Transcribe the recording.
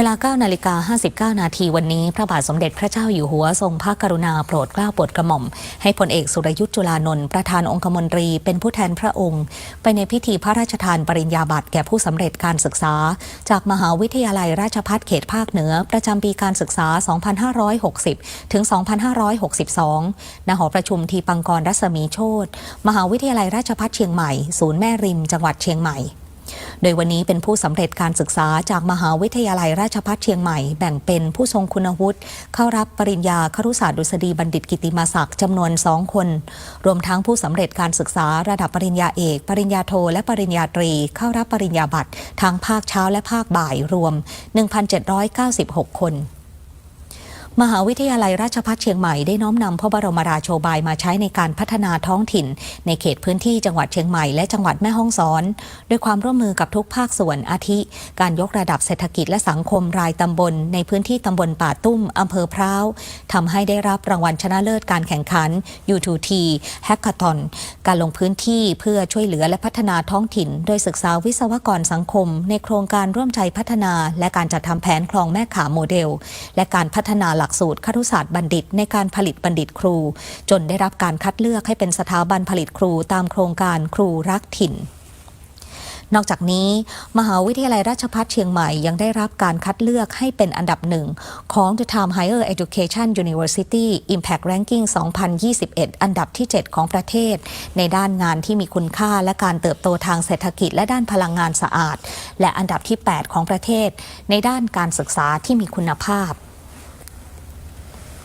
เวลา9นาฬิกา59 นาทีวันนี้ พระบาทสมเด็จพระเจ้าอยู่หัวทรงพระกรุณาโปรดเกล้าโปรดกระหม่อม ให้พลเอกสุรยุทธ์จุลานนท์ประธานองคมนตรีเป็นผู้แทนพระองค์ ไปในพิธีพระราชทานปริญญาบัตรแก่ผู้สำเร็จการศึกษา จากมหาวิทยาลัยราชภัฏเขตภาคเหนือ ประจำปีการศึกษา 2560 ถึง 2562 ณ หอประชุมทีปังกรรัศมีโชตมหาวิทยาลัยราชภัฏเชียงใหม่ ศูนย์แม่ริม จังหวัดเชียงใหม่ โดยวันนี้เป็นผู้สำเร็จการศึกษาจากมหาวิทยาลัยราชภัฏเชียงใหม่ แบ่งเป็นผู้ทรงคุณวุฒิ เข้ารับปริญญาครุศาสตร์ดุษฎีบัณฑิตกิติมาศักดิ์จำนวน 2 คน รวมทั้งผู้สำเร็จการศึกษาระดับปริญญาเอก ปริญญาโท และปริญญาตรี เข้ารับปริญญาบัตรทางภาคเช้าและภาคบ่ายรวม 1,796 คน มหาวิทยาลัยราชภัฏเชียงใหม่ได้น้อมนำพระบรมราโชบายมาใช้ในการพัฒนาท้องถิ่น ในเขตพื้นที่จังหวัดเชียงใหม่และจังหวัดแม่ฮ่องสอนด้วยความร่วมมือกับทุกภาคส่วนอาทิ การยกระดับเศรษฐกิจและสังคมรายตำบล ในพื้นที่ตำบลป่าตุ้มอำเภอพร้าวทำให้ได้รับรางวัลชนะเลิศการแข่งขัน U2T Hackathon การลงพื้นที่เพื่อช่วยเหลือและพัฒนาท้องถิ่น โดยศึกษาวิศวกรสังคม ในโครงการร่วมใจพัฒนา และการจัดทำแผนคลองแม่ขาโมเดล และการพัฒนาหลักกสูตรครุศาสตร์บัณฑิต ในการผลิตบัณฑิตครู จนได้รับการคัดเลือกให้เป็นสถาบันผลิตครูตามโครงการครูรักถิ่นนอกจากนี้ มหาวิทยาลัยราชภัฏเชียงใหม่ยังได้รับการคัดเลือกให้เป็นอันดับหนึ่งของ The Time Higher Education University Impact Ranking 2021 อันดับที่ 7 ของประเทศ ในด้านงานที่มีคุณค่าและการเติบโตทางเศรษฐกิจและด้านพลังงานสะอาด และอันดับที่ 8 ของประเทศ ในด้านการศึกษาที่มีคุณภาพ